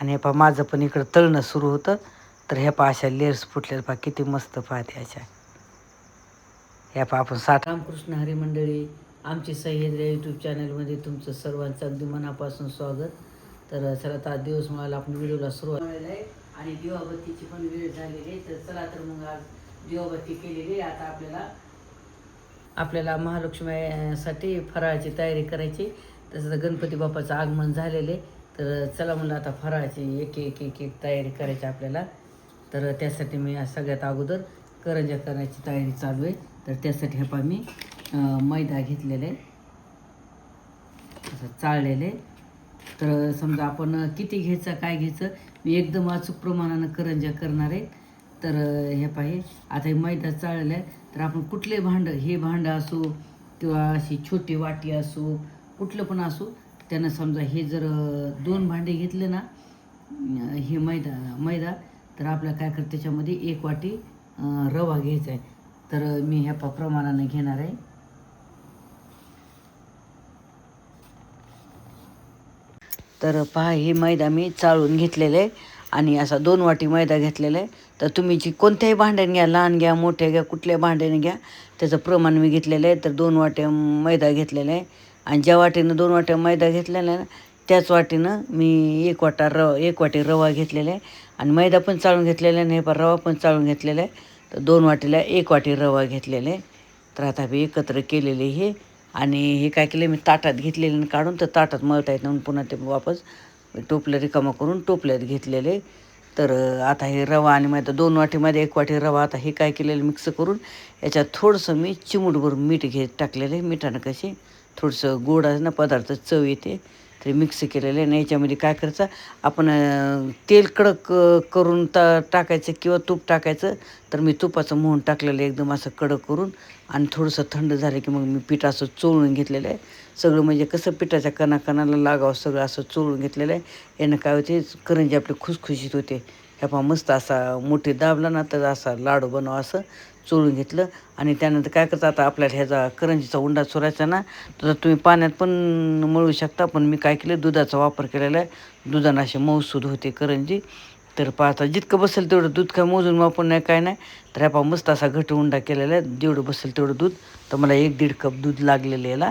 आणि हे पहा माझं पण इकडं तळणं सुरू होतं. तर ह्या पहा अशा लेअर्स फुटलेल्या पहा किती मस्त पाहते अशा. ह्या पहा आपण साठ रामकृष्ण हरी मंडळी आमची सह्याद्री यूट्यूब चॅनलमध्ये तुमचं सर्वांचं अगदी मनापासून स्वागत. तर चला आज दिवस मला आपण व्हिडिओला सुरुवात झालेलं आहे आणि दिवाबत्तीची पण वेळ झालेली आहे. तर चला तर मग आज दिवाबत्ती केलेली आहे. आता आपल्याला आपल्याला महालक्ष्मीसाठी फराळाची तयारी करायची तसं गणपती बाप्पाचं आगमन झालेले तर चला म्हणलं आता फराळाची एक एक एक एक तयारी करायची आपल्याला. तर त्यासाठी मी सगळ्यात अगोदर करंजा करण्याची तयारी चालू आहे. तर त्यासाठी हे पा मी मैदा घेतलेले असं चाळलेले तर समजा आपण किती घ्यायचं काय घ्यायचं मी एकदम अचूक प्रमाणानं करंजा करणार आहे. तर हे पाहिजे आता हे मैदा चाळलेलं आहे. तर आपण कुठले भांडं हे भांडं असो किंवा अशी छोटी वाटी असो कुठलं पण असो त्यानं समजा हे जर दोन भांडे घेतले ना हे मैदा मैदा तर आपल्याला काय करतं त्याच्यामध्ये एक वाटी रवा घ्यायचा आहे. तर मी ह्या प- घेणार आहे. तर पहा हे मैदा मी चाळून घेतलेलं आहे आणि असा दोन वाटी मैदा घेतलेला आहे. तर तुम्ही जी कोणत्याही भांड्याने घ्या लहान घ्या मोठ्या घ्या कुठल्या भांड्याने घ्या त्याचं प्रमाण मी घेतलेलं आहे. तर दोन वाट्या मैदा घेतलेला आहे. आणि ज्या वाटीनं दोन वाट्या मैदा घेतलेला आहे ना त्याच वाटीनं मी एक वाटा रवा एक वाटी रवा घेतलेला आहे. आणि मैदा पण चाळून घेतलेला आहे नाही हे पण रवा पण चाळून घेतलेला आहे. तर दोन वाटीला एक वाटी रवा घेतलेला आहे. तर आता मी एकत्र केलेले हे. आणि हे काय केलं मी ताटात घेतलेले आणि काढून तर ताटात मळता येत म्हणून पुन्हा ते वापस टोपलं रिकामा करून टोपल्यात घेतलेले तर आता हे रवा आणि मैदा दोन वाटीमध्ये एक वाटी रवा आता हे काय केलेलं मिक्स करून याच्यात थोडंसं मी चिमूटभर मीठ घेत टाकलेलं आहे मिठानं कशी. थोडंसं गोड आहे ना पदार्थ चव येते. ते मिक्स केलेलं आहे आणि याच्यामध्ये काय करायचं आपण तेल कडक करून ता टाकायचं किंवा तूप टाकायचं तर मी तुपाचं मोहन टाकलेलं आहे एकदम असं कडक करून. आणि थोडंसं थंड झालं की मग मी पीठ असं चोळून घेतलेलं आहे. सगळं म्हणजे कसं पिठाच्या कणाकणाला लागावं सगळं असं चोळून घेतलेलं आहे. यानं काय होते करंजी आपली खुसखुशीत होते. ह्या पहा मस्त असा मोठी दाबला ना तर असा लाडू बनवा असं. चोळून घेतलं. आणि त्यानंतर काय करतं आता आपल्याला ह्याचा करंजीचा उंडा चोरायचा ना तर तुम्ही पाण्यात पण मळू शकता पण मी काय केलं दुधाचा वापर केलेला आहे. दुधानं असे मऊसूद होते करंजी. तर पाहता जितकं बसेल तेवढं दूध काय मोजून वापरून नाही काय नाही. तर ह्या पहा मस्त असा घट उंडा केलेला आहे. जेवढं बसेल तेवढं दूध. तर मला एक दीड कप दूध लागलेलं याला.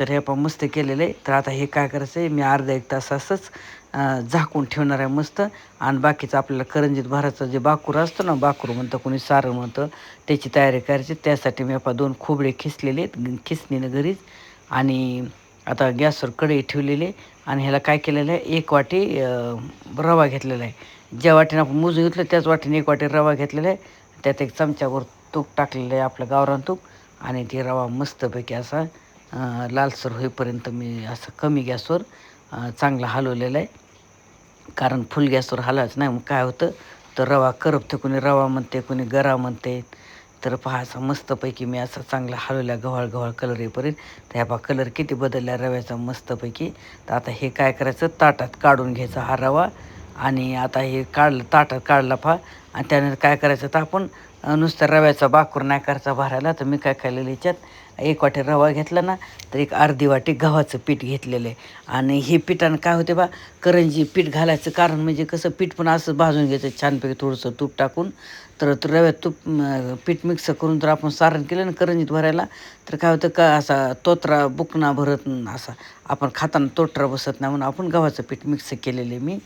तर हे पण मस्त केलेलं आहे. तर आता हे काय करायचं आहे मी अर्धा एक तास असंच झाकून ठेवणार आहे मस्त. आणि बाकीचं आपल्याला करंजीत भराचं जे बाकूर असतं ना बाकूर म्हणतं कोणी सारं म्हणतं त्याची तयारी करायची. त्यासाठी मी आपण दोन खोबडे खिसलेले आहेत खिसणीनं घरीच. आणि आता गॅसवर कढई ठेवलेली आणि ह्याला काय केलेलं आहे? एक वाटी रवा घेतलेला आहे. ज्या वाटेने आपण मोजून घेतलं त्याच वाटेने एक वाटी रवा घेतलेला आहे. त्यात एक चमच्यावर तूप टाकलेलं आहे आपलं गावरान तूप. आणि ते रवा मस्तपैकी असा लालसर होईपर्यंत मी असं कमी गॅसवर चांगला हलवलेला आहे. कारण फुल गॅसवर हलायचं नाही मग काय होतं? तर रवा करपते कोणी रवा म्हणते कोणी गरा म्हणते. तर पहा असा मस्तपैकी मी असं चांगला हलवल्या गव्हाळ गव्हाळ कलर येईपर्यंत तर ह्या पहा कलर किती बदलला रव्याचा मस्तपैकी. तर आता हे काय करायचं? ताटात काढून घ्यायचा हा रवा. आणि आता हे काढलं ताटात काढला पहा. आणि त्यानंतर काय करायचं? तर आपण नुसतं रव्याचा बाकूर नाही करायचा भरायला तर मी काय खाल्लेलं याच्यात एक वाटी रवा घेतला ना तर एक अर्धी वाटी गव्हाचं पीठ घेतलेलं आहे. आणि हे पिठानं काय होते बा करंजी पीठ घालायचं कारण म्हणजे कसं पीठ पण असं भाजून घ्यायचं छानपैकी थोडंसं तूप टाकून तर तो रव्यात तूप पीठ मिक्स करून जर आपण सारण केलं ना करंजीत भरायला तर काय होतं का असा तोत्रा बुकना भरत असा आपण खाताना तोटरा बसत नाही म्हणून आपण गव्हाचं पीठ मिक्स केलेलं आहे मी.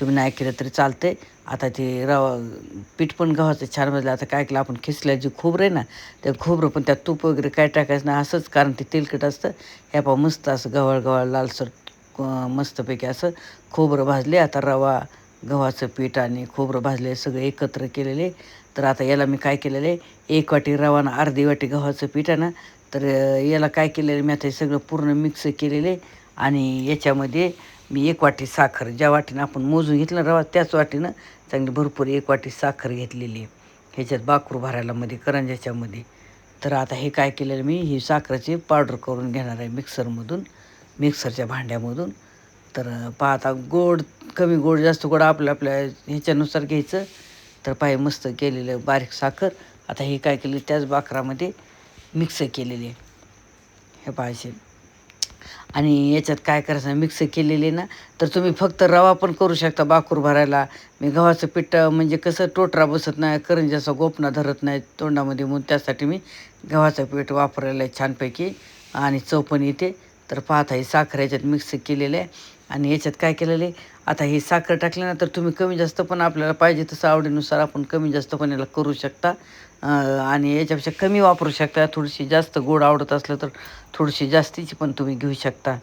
तुम्ही नाही केलं तरी चालते आता ते रवा पीठ पण गव्हाचं छान भाजलं. आता काय केलं आपण खिसल्या जे खोबरं आहे ना ते खोबरं पण त्यात तूप वगैरे काय टाकायचं नाही असंच कारण ते तेलकट असतं. ह्या पा मस्त असं गव्हाळ गव्हाळ लालसर मस्तपैकी असं खोबरं भाजले. आता रवा गव्हाचं पीठ आणि खोबरं भाजले सगळे एकत्र केलेले. तर आता याला मी काय केलेलं आहे एक वाटी रवा ना अर्धी वाटी गव्हाचं पीठ आहे ना तर याला काय केलेलं मी आता हे सगळं पूर्ण मिक्स केलेले. आणि याच्यामध्ये मी एक वाटी साखर ज्या वाटीनं आपण मोजून घेतलं रवा त्याच वाटीनं चांगली भरपूर एक वाटी साखर घेतलेली आहे. ह्याच्यात बाकरू भरायला मध्ये करंजाच्यामध्ये तर आता हे काय केलेलं मी ही साखरेची पावडर करून घेणार आहे मिक्सरमधून मिक्सरच्या भांड्यामधून. तर पाहता गोड कमी गोड जास्त गोड आपल्या आपल्या ह्याच्यानुसार घ्यायचं. तर पाय मस्त केलेलं बारीक साखर. आता हे काय केलं त्याच बाकरामध्ये मिक्स केलेली आहे. हे पाहिजे आणि याच्यात काय करायचं मिक्स केलेले ना तर तुम्ही फक्त रवा पण करू शकता बाकूर भरायला. मी गव्हाचं पीठ म्हणजे कसं टोटरा बसत नाही करंजी असं गोपना धरत नाही तोंडामध्ये म्हणून त्यासाठी मी गव्हाचं पीठ वापरायला आहे छानपैकी. आणि चव पण येते. तर पाहता ही साखर याच्यात मिक्स केलेलं आहे. आणि याच्यात काय केलेलं आहे? आता ही साखर टाकल्यानंतर तुम्ही कमी जास्त पण आपल्याला पाहिजे तसं आवडीनुसार आपण कमी जास्त पण याला करू शकता. आणि याच्यापेक्षा कमी वापरू शकता. थोडीशी जास्त गोड आवडत असलं तर थोडीशी जास्तीची पण तुम्ही घेऊ शकता.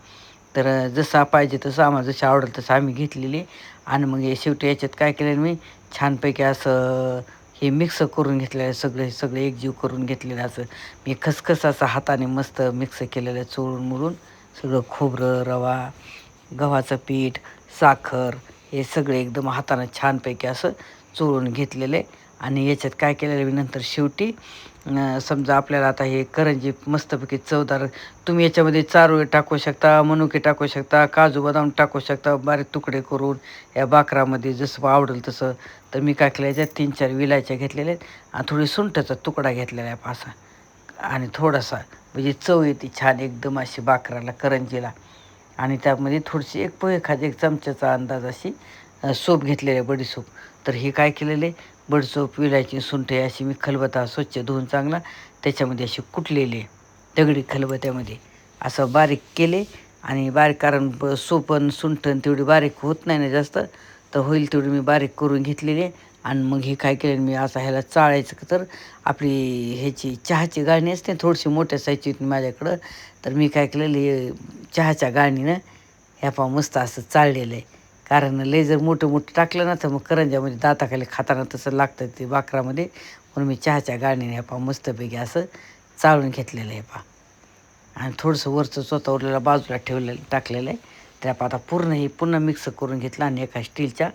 तर जसं पाहिजे तसं आम्हाला जसं आवडेल तसं आम्ही घेतलेली आणि मग हे शेवटी याच्यात काय केलं मी छानपैकी असं हे मिक्स करून घेतलेलं आहे. सगळं हे एकजीव करून घेतलेलं असं. मी खसखस असं हाताने मस्त मिक्स केलेलं आहे चोळून मुरून सगळं खोबरं रवा गव्हाचं पीठ साखर हे सगळे एकदम हातानं छानपैकी असं चोळून घेतलेलं. आहे आणि याच्यात काय केलेलं मी नंतर शेवटी समजा आपल्याला आता हे करंजी मस्तपैकी चवदार तुम्ही याच्यामध्ये चारोळे टाकू शकता मनुके टाकू शकता काजू बदाम टाकू शकता बारीक तुकडे करून या बाकरामध्ये जसं आवडेल तसं. तर मी काय केलं याच्यात तीन चार विलायच्या घेतलेल्या आहेत आणि थोडी सुंठाचा तुकडा घेतलेला आहे पासा आणि थोडासा म्हणजे चव येते छान एकदम अशी बाकराला करंजीला. आणि त्यामध्ये थोडीशी एक पोहे एखादी एक चमच्याचा अंदाज अशी सोप घेतलेली आहे बडीसोप तर हे काय केलेलं आहे? बडीसोप विलायची सुंठ आहे अशी मी खलबता स्वच्छ धुवून चांगला त्याच्यामध्ये अशी कुटलेली दगडी खलबत्यामध्ये. असं बारीक केले आणि बारीक कारण ब सोपन सुंठन तेवढी बारीक होत नाही ना जास्त तर होईल तेवढी मी बारीक करून घेतलेली आहे. आणि मग हे काय केलं मी असं ह्याला चाळायचं तर आपली ह्याची चहाची गाळणी असते थोडीशी मोठ्या साईजची होती माझ्याकडं तर मी काय केलेलं हे चहाच्या गाळणीनं ह्या पा मस्त असं चाळलेलं आहे. कारण लय जर मोठं मोठं टाकलं ना तर मग करंजामध्ये दाताखाली खाताना तसं लागतं ते बाकरामध्ये म्हणून मी चहाच्या गाळणीने ह्या पा मस्तपैकी असं चाळून घेतलेलं आहे पा. आणि थोडंसं वरचं स्वतः उरलेलं बाजूला ठेवलेलं टाकलेलं आहे. त्या आता पूर्ण हे पुन्हा मिक्स करून घेतलं आणि एका स्टीलच्या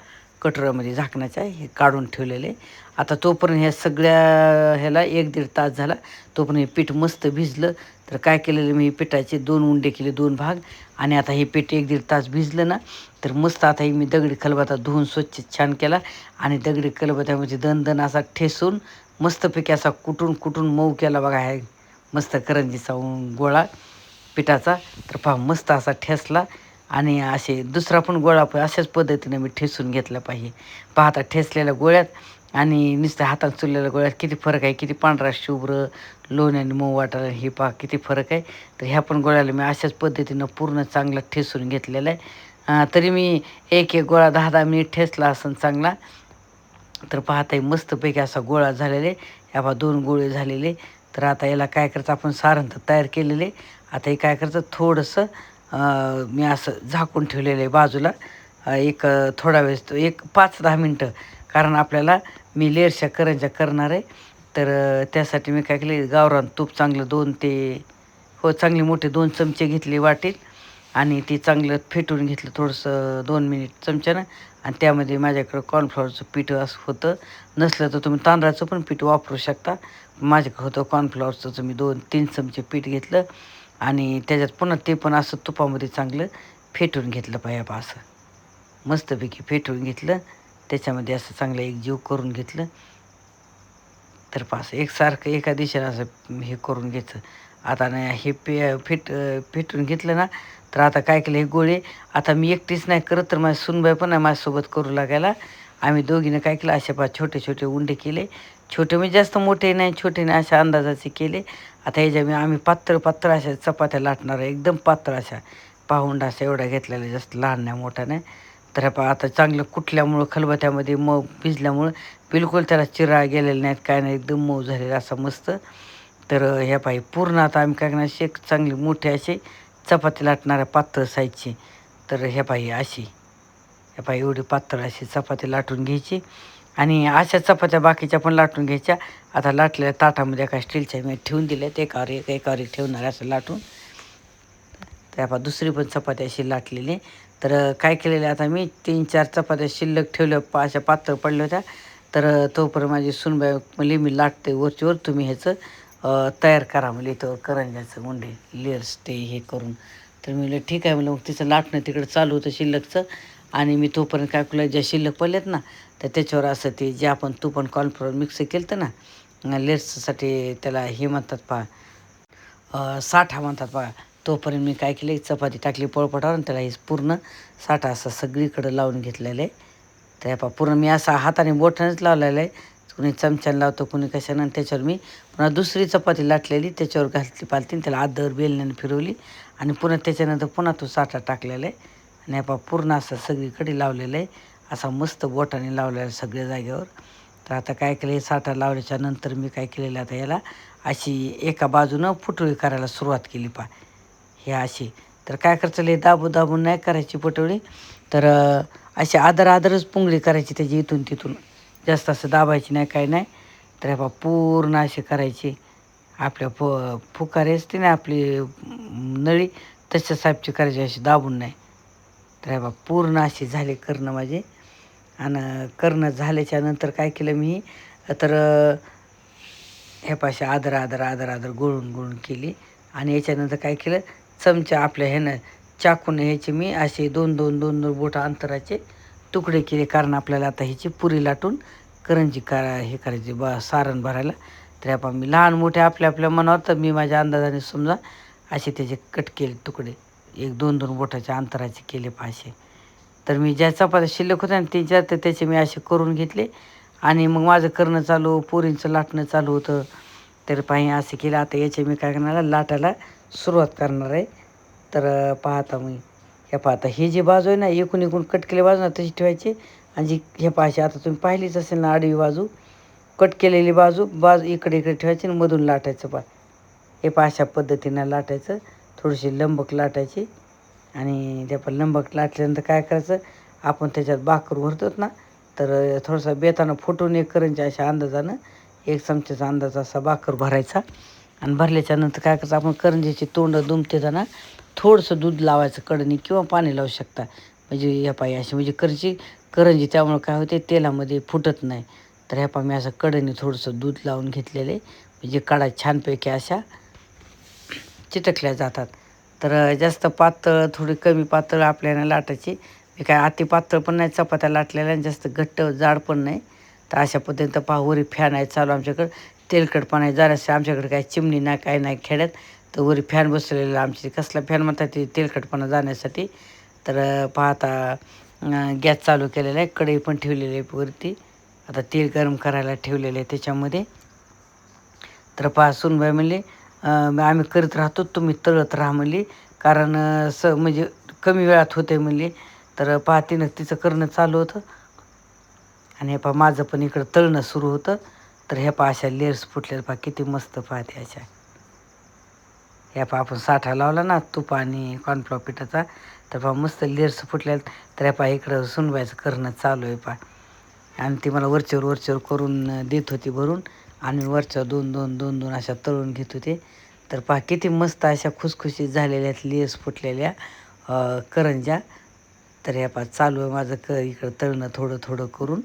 कटोऱ्यामध्ये झाकण्याचा हे काढून ठेवलेले आता तोपर्यंत ह्या सगळ्या ह्याला एक दीड तास झाला. तोपर्यंत हे पीठ मस्त भिजलं. तर काय केलेलं मी पिठाचे दोन उंडे केले दोन भाग. आणि आता हे पीठ एक दीड तास भिजलं ना तर मस्त आता हे मी दगडी खलबत्ता धुवून स्वच्छ छान केला. आणि दगडी खलबत्यामध्ये दन दन असा ठेसून मस्तपैकी असा कुटून कुटून मऊ केला बघा हे मस्त करंजीचा गोळा पिठाचा. तर पहा मस्त असा ठेसला. आणि असे दुसरा पण गोळा पण अशाच पद्धतीने मी ठेसून घेतला पाहिजे. पाहता ठेसलेल्या गोळ्यात आणि नुसत्या हातात चुरलेल्या गोळ्यात किती फरक आहे किती पांढरा शुभ्र लोण आणि मऊ वाटायला हे पहा किती फरक आहे. तर ह्या पण गोळ्याला मी अशाच पद्धतीनं पूर्ण चांगला ठेसून घेतलेला आहे. तरी मी एक एक गोळा दहा दहा मिनिट ठेसला असन चांगला. तर पाहता मस्तपैकी असा गोळा झालेले ह्या पहा दोन गोळे झालेले. तर आता याला काय करायचं आपण सारण तयार केलेले. आता हे काय करायचं थोडंसं मी असं झाकून ठेवलेलं आहे बाजूला. एक थोडा वेळेस तो एक पाच दहा मिनटं. कारण आपल्याला मी लेअरच्या करंजा करणार आहे. तर त्यासाठी मी काय केले गावरान तूप चांगलं दोन ते हो चांगले मोठे दोन चमचे घेतले वाटेल. आणि ते चांगलं फेटून घेतलं थोडंसं दोन मिनिट चमच्यानं. आणि त्यामध्ये माझ्याकडं कॉर्नफ्लॉवरचं पीठ असं होतं. नसलं तर तुम्ही तांदळाचं पण पीठ वापरू शकता. माझ्याकडं होतं कॉर्नफ्लॉवरचं तुम्ही दोन तीन चमचे पीठ घेतलं. आणि त्याच्यात पुन्हा ते पण असं तुपामध्ये चांगलं फेटून घेतलं पाहिजे असं. मस्तपैकी फेटून घेतलं त्याच्यामध्ये असं चांगलं एक जीव करून घेतलं. तर पास एकसारखं एका दिशेला असं हे करून घ्यायचं. आता नाही हे पे फेट फेटून घेतलं ना तर आता काय केलं हे गोळे आता मी एकटीच नाही करत तर माझ्या सुनबाई पण आहे माझ्यासोबत करू लागायला. आम्ही दोघीनं काय केलं असे पा छोटे छोटे उंडे केले. छोटे म्हणजे जास्त मोठे नाही छोटे नाही अशा अंदाजाचे केले. आता ह्याच्या मी आम्ही पात्र पात्र अशा चपात्या लाटणार आहे. एकदम पात्र अशा. पाहुंडा असा एवढ्या घेतलेला जास्त लहान नाही मोठा नाही. तर ह्या पहा आता चांगलं कुठल्यामुळं खलबत्यामध्ये मऊ भिजल्यामुळं बिलकुल त्याला चिरा गेलेला नाहीत काय नाही एकदम मऊ झालेला असा मस्त. तर ह्या पायी पूर्ण आता आम्ही काय करणार शेक चांगली मोठी अशी चपाती लाटणाऱ्या पात्र साईजची. तर ह्या पायी अशी. ह्या पायी एवढी पातळ अशी चपाती लाटून घ्यायची. आणि अशा चपात्या बाकीच्या पण लाटून घ्यायच्या. आता लाटलेल्या ताटामध्ये एका स्टीलच्या मी ठेवून दिल्यात एकावर एक एकावर एक ठेवणार असं लाटून. त्या दुसरी पण चपाती अशी लाटलेली. तर काय केलेलं आता मी? तीन चार चपात्या शिल्लक ठेवल्या पा अशा पातळ पडल्या होत्या. तर तोपर्यंत माझी सुनबाई म्हणजे मी लाटते वरचीवर तुम्ही ह्याचं तयार करा. म्हणजे इथं करंजाचं मुंडे लेअर्स ते हे करून. तर मी म्हणलं ठीक आहे. म्हणलं मग तिचं लाटणं तिकडं चालू होतं शिल्लकचं. आणि मी तोपर्यंत काय केलं ज्या शिल्लक पडल्यात ना तर त्याच्यावर असं ते जे आपण तूप पण कॉर्नफ्लोअर मिक्स केलं तर ना लेट्ससाठी त्याला हे म्हणतात पहा साठा म्हणतात पहा. तोपर्यंत मी काय केलं चपाती टाकली पोळपटावर आणि त्याला हे पूर्ण साठा असं सगळीकडं लावून घेतलेलं आहे. तर पहा पूर्ण मी असा हाताने बोटानेच लावलेला आहे. कुणी चमच्यानं लावतो कुणी कशानं आणि त्याच्यावर मी पुन्हा दुसरी चपाती लाटलेली त्याच्यावर घातली पालती आणि त्याला आदर बेलण्याने फिरवली. आणि पुन्हा त्याच्यानंतर पुन्हा तो साठा टाकलेला आहे. आणि ह्या पहा पूर्ण असं सगळीकडे लावलेलं आहे. असा मस्त बोटाने लावलेला आहे सगळ्या जागेवर. तर आता काय केलं हे साठा लावल्याच्या नंतर मी काय केलेलं आता याला अशी एका बाजूनं फुटोळी करायला सुरुवात केली पा. हे अशी. तर काय करायचं लय दाबू दाबून नाही करायची पटोळी तर अशी आदर आदरच पुंगळी करायची त्याची इथून तिथून. जास्त असं दाबायची नाही काय नाही. तर बा पहा पूर्ण अशी करायची. आपल्या फु फुकारे असते ना आपली नळी तशा साहेबची करायची अशी दाबून नाही. तर बा पूर्ण अशी झाले करणं माझे. आणि करणं झाल्याच्यानंतर काय केलं मी? तर हे पाशी आदर आदर आदर आदर गोळून गोळून केली. आणि याच्यानंतर काय केलं? चमचा आपल्या ह्यानं चाकून ह्याचे मी असे दोन दोन दोन दोन बोट अंतराचे तुकडे केले. कारण आपल्याला आता ह्याची पुरी लाटून करंजी करा हे करायची बा सारण भरायला. तर ह्या मी लहान मोठे आपल्या आपल्या मनावर तर मी माझ्या अंदाजाने समजा असे त्याचे कट केले तुकडे. एक दोन दोन बोटाच्या अंतराचे केले पाहिजे तर मी ज्या चपात्या शिल्लक होत्या ना त्यांच्या तर त्याचे मी असे करून घेतले. आणि मग माझं करणं चालू पोरींचं लाटणं चालू होतं. तर पाही असे केलं. आता याचे मी काय करणार लाटायला सुरुवात करणार आहे. तर पाहता मी. हे पाहता ही जी बाजू आहे ना एकूण एकूण कट केले बाजू ना तशी ठेवायची. आणि जी हे पाहायची आता तुम्ही पाहिलीच असेल ना आडवी बाजू. कट केलेली बाजू बाजू इकडे इकडे ठेवायची आणि मधून लाटायचं पा हे पाशा अशा पद्धतीनं लाटायचं. थोडीशी लंबक लाटायची. आणि त्या पण लंबक लाटल्यानंतर काय करायचं आपण त्याच्यात बाकर भरतोच ना तर थोडासा बेतानं फुटून एक करंजी अशा अंदाजानं एक चमच्याचा अंदाज असा बाकर भरायचा. आणि भरल्याच्यानंतर काय करायचं आपण करंजीची तोंड दुमतेताना थोडंसं दूध लावायचं कडणी किंवा पाणी लावू शकता. म्हणजे ह्या पायी अशी म्हणजे करची करंजी त्यामुळं काय होते तेलामध्ये फुटत नाही. तर ह्या पा मी असं कडणी थोडंसं दूध लावून घेतलेले म्हणजे कडा छानपैकी अशा. चिटकल्या जातात. तर जास्त पातळ थोडी कमी पातळ आपल्याला लाटायची. मी काय अति पातळ पण नाही चपात्या लाटलेल्या आणि जास्त घट्ट जाड पण नाही. तर अशा पद्धतीनं पहा वरी फॅन आहे चालू आमच्याकडं. तेलकटपणा आहे जरासे आमच्याकडे काय चिमणी नाही काय नाही खेड्यात. तर वरी फॅन बसलेला आमची. कसला फॅन म्हणतात ते तेलकटपणा जाण्यासाठी. तर पाहता गॅस चालू केलेला आहे कढई पण ठेवलेली आहे वरती. आता तेल गरम करायला ठेवलेलं आहे त्याच्यामध्ये. तर पहा सुनबाई म्हणले आम्ही करत राहतो तुम्ही तळत राहा म्हणली. कारण स म्हणजे कमी वेळात होते म्हणली. तर पहा तिनं तिचं करणं चालू होतं. आणि हे पहा माझं पण इकडं तळणं सुरू होतं. तर हे पहा अशा लेअर्स फुटलेल्या पहा किती मस्त पाहते अशा. ह्या पहा आपण साठा लावला ना तूप आणि कॉर्नफ्लॉ पिठाचा. तर पहा मस्त लेअर्स फुटल्या तर ह्या पहा इकडं सुनबायचं करणं चालू आहे पहा. आणि ती मला वरचेवर वरचेवर करून देत होती भरून. आम्ही वरचं दोन दोन दोन दोन अशा तळून घेत होते. तर पहा किती मस्त अशा खुसखुशीत झालेल्या आहेत लेस फुटलेल्या करंजा करंज्या. तर ह्या पहा चालू आहे माझं क इकडं तळणं थोडं थोडं करून.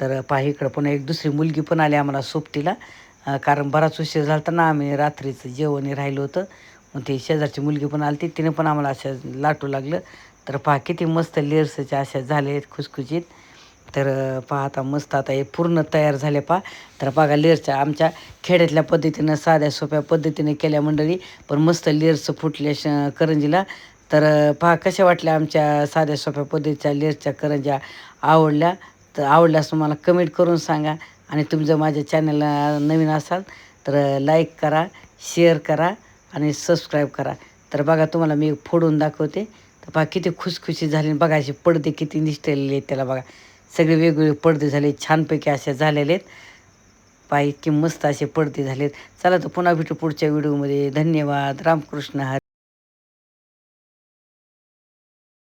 तर पहा इकडं पुन्हा एक दुसरी मुलगी पण आली आम्हाला सोबतीला. कारण बराच उशीर झाला होता ना आम्ही रात्रीचं जेवण राहिलो राहिलं होतं. मग ती शेजारची मुलगी पण आली तिने पण आम्हाला अशा लाटू लागलं. तर पहा किती मस्त लेअर्सच्या अशा झाल्या आहेत खुसखुशीत. तर पहा आता मस्त आता हे पूर्ण तयार झाले पहा. तर बघा लेअरच्या आमच्या खेड्यातल्या पद्धतीनं साध्या सोप्या पद्धतीने केल्या मंडळी. पण मस्त लेअर्स फुटल्या श करंजीला. तर पहा कशा वाटल्या आमच्या साध्या सोप्या पद्धतीच्या लेअर्सच्या करंज्या आवडल्या? तर आवडल्यास मला कमेंट करून सांगा. आणि तुम्ही जर माझ्या चॅनलला नवीन असाल तर लाईक करा शेअर करा आणि सबस्क्राईब करा. तर बघा तुम्हाला मी फोडून दाखवते. तर बघा किती खुशखुशी झाली. बघा असे पडदे किती निष्ठलेले आहेत त्याला बघा. सगळे वेगवेगळे पडदे झाले छानपैकी असे झालेले आहेत. पहा इतके मस्त असे पडदे झालेत. चला तर पुन्हा भेटू पुढच्या व्हिडिओमध्ये. धन्यवाद. रामकृष्ण. हरी